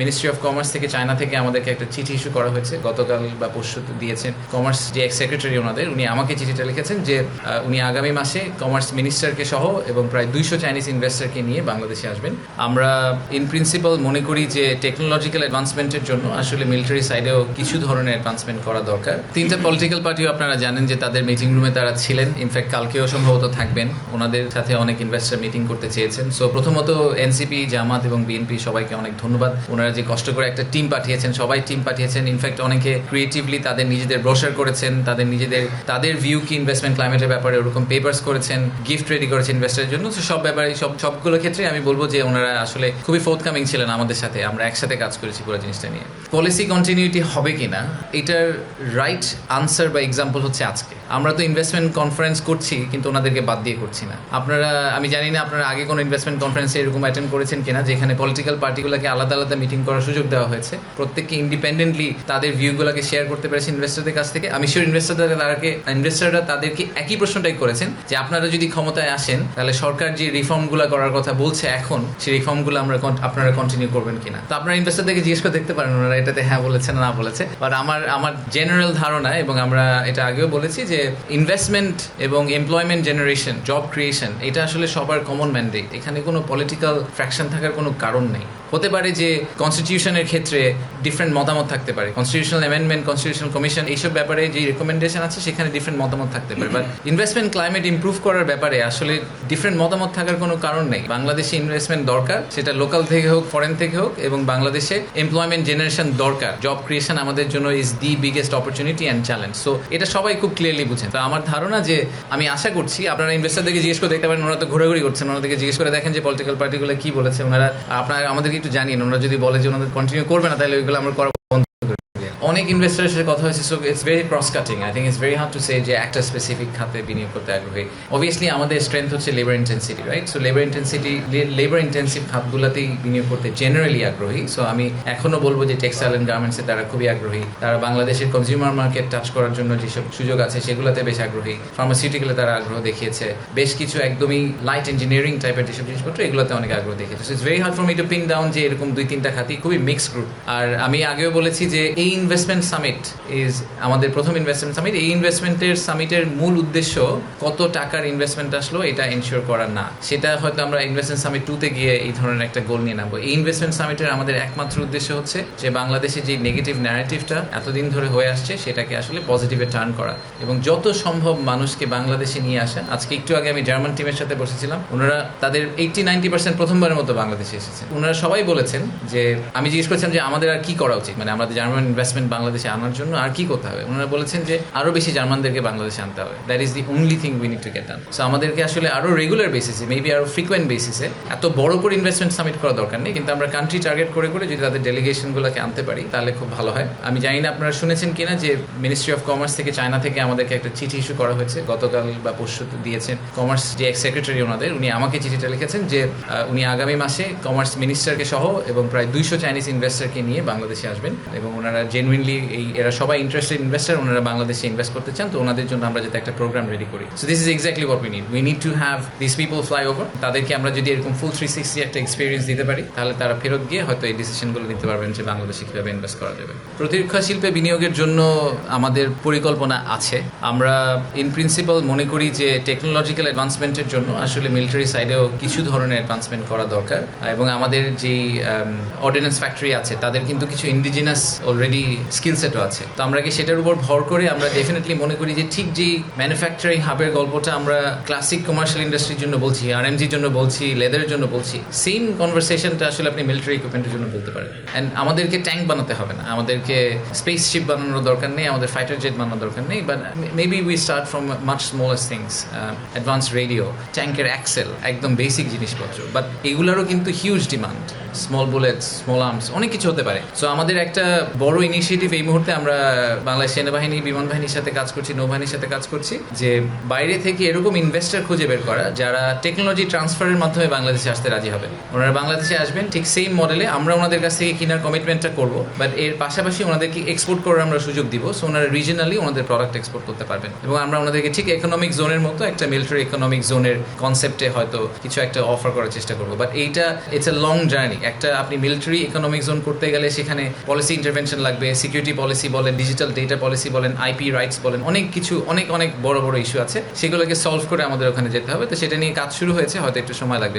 Ministry of commerce থেকে China থেকে আমাদেরকে একটা চিঠি ইস্যু করা হয়েছে। গতকাল বা পরশু দিয়েছেন কমার্স যে এক সেক্রেটারি ওনাদের। উনি আমাকে চিঠিটা লিখেছেন যে উনি আগামী মাসে কমার্স মিনিস্টারকে সহ এবং প্রায় দুইশো চাইনিজ ইনভেস্টারকে নিয়ে বাংলাদেশে আসবেন। আমরা ইন প্রিন্সিপাল মনে করি যে টেকনোলজিক্যাল অ্যাডভান্সমেন্টের জন্য আসলে মিলিটারি সাইডেও কিছু ধরনের অ্যাডভান্সমেন্ট করা দরকার। তিনটা পলিটিক্যাল পার্টিও আপনারা জানেন যে, তাদের মিটিং রুমে তারা ছিলেন। ইনফ্যাক্ট কালকেও সম্ভবত থাকবেন। ওনাদের সাথে অনেক ইনভেস্টর মিটিং করতে চেয়েছেন। সো প্রথমত এনসিপি জামাত এবং বিএনপি সবাইকে অনেক ধন্যবাদ। ওনারা যে কষ্ট করে একটা টিম পাঠিয়েছেন, সবাই টিম পাঠিয়েছেন। ইনফ্যাক্ট অনেকে ক্রিয়েটিভলি তাদের নিজেদের ব্রোশার করেছেন, তাদের নিজেদের, তাদের ভিউ কি ইনভেস্টমেন্ট ক্লাইমেটের ব্যাপারে ওরকম পেপার্স করেছেন গিফট রেডি করেছেন ইনভেস্টারের জন্য। তো সব ব্যাপারে সব, সবগুলো ক্ষেত্রে আমি বলব যে ওনারা আসলে খুবই ফোর্থকামিং ছিলেন আমাদের সাথে। আমরা একসাথে কাজ করেছি পুরো জিনিসটা নিয়ে। পলিসি কন্টিনিউটি হবে কিনা, এটার রাইট আনসার বা এক্সাম্পল হচ্ছে আজকে। আমরা তো ইনভেস্টমেন্ট কনফারেন্স করছি, কিন্তু ওনাদেরকে বাদ দিয়ে করছি না। আপনারা, আমি জানি না আপনারা আগে কোনো ইনভেস্টমেন্ট কনফারেন্সে এরকম অ্যাটেন্ড করেছেন কিনা, যেখানে পলিটিক্যাল পার্টিগুলোকে আলাদা আলাদা মিটিং করার সুযোগ দেওয়া হয়েছে। প্রত্যেককে ইন্ডিপেন্ডেন্টলি তাদের ভিউগুলোকে শেয়ার করতে পেরেছে ইনভেস্টরদের কাছ থেকে। আমি শিওর ইনভেস্টরদের তাদেরকে ইনভেস্টররা তাদেরকে একই প্রশ্নটাই করেছেন, যে আপনারা যদি ক্ষমতায় আসেন, তাহলে সরকার যে রিফর্মগুলো করার কথা বলছে এখন, সেই রিফর্মগুলো আমরা আপনারা কন্টিনিউ করবেন কিনা। তো আপনারা ইনভেস্টরদেরকে জিজ্ঞেস করে দেখতে পারেন, ওনারা এটাতে হ্যাঁ বলেছে না বলেছে। বাট আমার আমার জেনারেল ধারণা এবং আমরা এটা আগেও বলেছি যে ইনভেস্টমেন্ট এবং এমপ্লয়মেন্ট জেনারেশন জব ক্রিয়েশন এটা আসলে সবার কমন ম্যান্ডেট এখানে কোনো পলিটিক্যাল ফ্র্যাকশন থাকার কোনো কারণ নেই। হতে পারে যে কনস্টিটিউশনের ক্ষেত্রে ডিফারেন্ট মতামত থাকতে পারে। কনস্টিটিউশনাল অ্যামেন্ডমেন্ট কনস্টিটিউশনাল কমিশন এইসব ব্যাপারে যে রেকমেন্ডেশন আছে, সেখানে ডিফারেন্ট মতামত থাকতে পারে। বাট ইনভেস্টমেন্ট ক্লাইমেট ইমপ্রুভ করার ব্যাপারে আসলে ডিফারেন্ট মতামত থাকার কোনো কারণ নেই। বাংলাদেশে ইনভেস্টমেন্ট দরকার, সেটা লোকাল থেকে হোক ফরেন থেকে হোক, এবং বাংলাদেশে এমপ্লয়মেন্ট জেনারেশন দরকার। জব ক্রিয়েশন আমাদের জন্য is the biggest opportunity and challenge so এটা সবাই খুব ক্লিয়ারলি বুঝেন। তো আমার ধারণা যে আমি আশা করছি, আপনারা ইনভেস্টারদেরকে জিজ্ঞেস করে দেখতে পারেন, ওনারা তো ঘোরাঘুরি করছেন। ওনাদেরকে জিজ্ঞেস করে দেখেন যে পলিটিক্যাল পার্টিগুলো কি বলেছে। ওনারা আপনারা আমাদেরকে একটু জানিয়ে ওনারা যদি বলে যে ওনাদের কন্টিনিউ করবে না তাহলে ওইগুলো আমরা করা। অনেক ইনভেস্টারের সাথে কথা হয়েছে so it's very cross cutting I think it's very hard to say যে একটা স্পেসিফিক খাতে বিনিয়োগ করতে আগ্রহী। অবভিয়াসলি আমাদের স্ট্রেংথ হচ্ছে labour intensity right so labour intensity labour intensive খাতগুলোতেই বিনিয়োগ করতে জেনারেলি আগ্রহী। সো আমি এখনও বলব যে টেক্সটাইল অ্যান্ড গার্মেন্টসে তারা খুবই আগ্রহী। তারা বাংলাদেশের কনজিউমার মার্কেট টাচ করার জন্য যেসব সুযোগ আছে, সেগুলোতে বেশ আগ্রহী। ফার্মাসিউটিক্যালে তারা আগ্রহ দেখিয়েছে। বেশ কিছু একদমই লাইট ইঞ্জিনিয়ারিং টাইপের যেসব জিনিসপত্র, এগুলোতে অনেক আগ্রহ দেখিয়েছে। So it's very hard for me to pin down যে এরকম দুই তিনটা খাতি খুবই মিক্স গ্রুপ আর আমি আগেও বলেছি যে এই ইনভেস্টমেন্ট সামিট ইজ আমাদের প্রথম ইনভেস্টমেন্ট সামিট এই ইনভেস্টমেন্টের সামিটের মূল উদ্দেশ্য কত টাকার ইনভেস্টমেন্ট আসলো এটা এনশিওর করা না। সেটা হয়তো আমরা ইনভেস্টমেন্ট সামিট টুতে গিয়ে এই ধরনের একটা গোল নিয়ে নামবো। এই ইনভেস্টমেন্ট সামিটের আমাদের একমাত্র উদ্দেশ্য হচ্ছে যে বাংলাদেশে যে নেগেটিভ ন্যারেটিভটা এতদিন ধরে হয়ে আসছে সেটাকে আসলে পজিটিভে টার্ন করা। এবং যত সম্ভব মানুষকে বাংলাদেশে নিয়ে আসা। আজকে একটু আগে আমি জার্মান টিমের সাথে বসেছিলাম। ওনারা তাদের এইটটি নাইনটি পার্সেন্ট প্রথমবারের মতো বাংলাদেশে এসেছে। ওনারা সবাই বলেছেন যে, আমি জিজ্ঞেস করেছিলাম যে আমাদের আর কি করা উচিত? মানে আমাদের জার্মান ইনভেস্টমেন্ট বাংলাদেশে আনার জন্য, আর কি করতে হবে? ওনারা বলেছেন যে আরও বেশি জার্মানদেরকে বাংলাদেশে আনতে হবে। That is the only thing we need to get done so আমাদেরকে আসলে আরও রেগুলার বেসিসে মেবি আরও ফ্রিকোয়েন্ট বেসিসে এত বড় করে ইনভেস্টমেন্ট সামিট করা দরকার নেই। কিন্তু আমরা কান্ট্রি টার্গেট করে করে যদি তাদের ডেলিগেশনগুলোকে আনতে পারি, তাহলে খুব ভালো হয়। আমি জানি না আপনারা শুনেছেন কিনা যে মিনিস্ট্রি অফ কমার্স থেকে চায়না থেকে আমাদেরকে একটা চিঠি ইস্যু করা হয়েছে। গতকাল বা পরশু দিয়েছেন কমার্স যে এক্স সেক্রেটারি ওনাদের। উনি আমাকে চিঠিটা লিখেছেন যে উনি আগামী মাসে কমার্স মিনিস্টারকে সহ এবং প্রায় দুইশো চাইনিজ ইনভেস্টরকে নিয়ে বাংলাদেশে আসবেন এবং ওনারা জেনুইনলি এই, এরা সবাই ইন্টারেস্টেড ইনভেস্টার ওনারা বাংলাদেশে ইনভেস্ট করতে চান, তো ওনাদের জন্য আমরা যাতে একটা প্রোগ্রাম রেডি করি। So this is exactly what we need we need to have this people fly over তাদেরকে আমরা যদি এরকম ফুল থ্রি সিক্সটি একটা এক্সপিরিয়েন্স দিতে পারি, তাহলে তারা ফেরত গিয়ে হয়তো এই ডিসিশনগুলো নিতে পারবেন যে বাংলাদেশে কীভাবে ইনভেস্ট করা যাবে। প্রতিরক্ষা শিল্পে বিনিয়োগের জন্য আমাদের পরিকল্পনা আছে। আমরা ইন প্রিন্সিপাল মনে করি যে টেকনোলজিক্যাল অ্যাডভান্সমেন্টের জন্য আসলে মিলিটারি সাইডেও কিছু ধরনের অ্যাডভান্সমেন্ট করা দরকার। এবং আমাদের যে অর্ডিন্যান্স ফ্যাক্টরি আছে, তাদের কিন্তু কিছু ইন্ডিজিনাস অলরেডি স্কিল সেটও আছে। তো আমরা কি সেটার উপর ভর করে আমরা ডেফিনেটলি মনে করি যে ঠিক যেই ম্যানুফ্যাকচারিং হাবের গল্পটা আমরা ক্লাসিক কমার্শিয়াল ইন্ডাস্ট্রির জন্য বলছি আর এমজির জন্য বলছি লেদারের জন্য বলছি সেম কনভারসেশনটা আসলে আপনি মিলিটারি ইকুইপমেন্টের জন্য বলতে পারেন। অ্যান্ড আমাদেরকে ট্যাঙ্ক বানাতে হবে না। আমাদেরকে স্পেস শিপ বানানোর দরকার নেই, আমাদের ফাইটার জেট বানানোর দরকার নেই but maybe we start from much smallest things advance radio ট্যাঙ্কের অ্যাক্সেল একদম বেসিক জিনিসপত্র। বাট এগুলোরও কিন্তু huge demand small bullets small arms অনেক কিছু হতে পারে। সো আমাদের একটা বড় ইনিশিয়েটিভ ইনিশিয়েটিভ এই মুহূর্তে আমরা বাংলাদেশ সেনাবাহিনী বিমান বাহিনীর সাথে কাজ করছি, নৌবাহিনীর সাথে কাজ করছি, যে বাইরে থেকে এরকম ইনভেস্টর খুঁজে বের করা যারা টেকনোলজি ট্রান্সফারের মাধ্যমে বাংলাদেশে আসতে রাজি হবে। ওনারা বাংলাদেশে আসবেন, ঠিক সেম মডেলে আমরা ওনাদের কাছ থেকে কেনার কমিটমেন্টটা করব বাট এর পাশাপাশি ওনাদেরকে এক্সপোর্ট করার আমরা সুযোগ দিব সো ওনারা রিজনালি ওনাদের প্রোডাক্ট এক্সপোর্ট করতে পারবেন। এবং আমরা ওনাদেরকে ঠিক ইকোনমিক জোনের মতো একটা মিলিটারি ইকোনমিক জোনের কনসেপ্টে হয়তো কিছু একটা অফার করার চেষ্টা করব বাট এইটা ইটস এ লং জার্নি একটা আপনি মিলিটারি ইকোনমিক জোন করতে গেলে সেখানে পলিসি ইন্টারভেনশন লাগবে সিকিউরিটি পলিসি বলেন ডিজিটাল ডেটা পলিসি বলেন আইপি রাইটস বলেন, অনেক কিছু, অনেক অনেক বড় বড় ইস্যু আছে। সেগুলোকে সলভ করে আমাদের ওখানে যেতে হবে। তো সেটা নিয়ে কাজ শুরু হয়েছে, হয়তো একটু সময় লাগবে।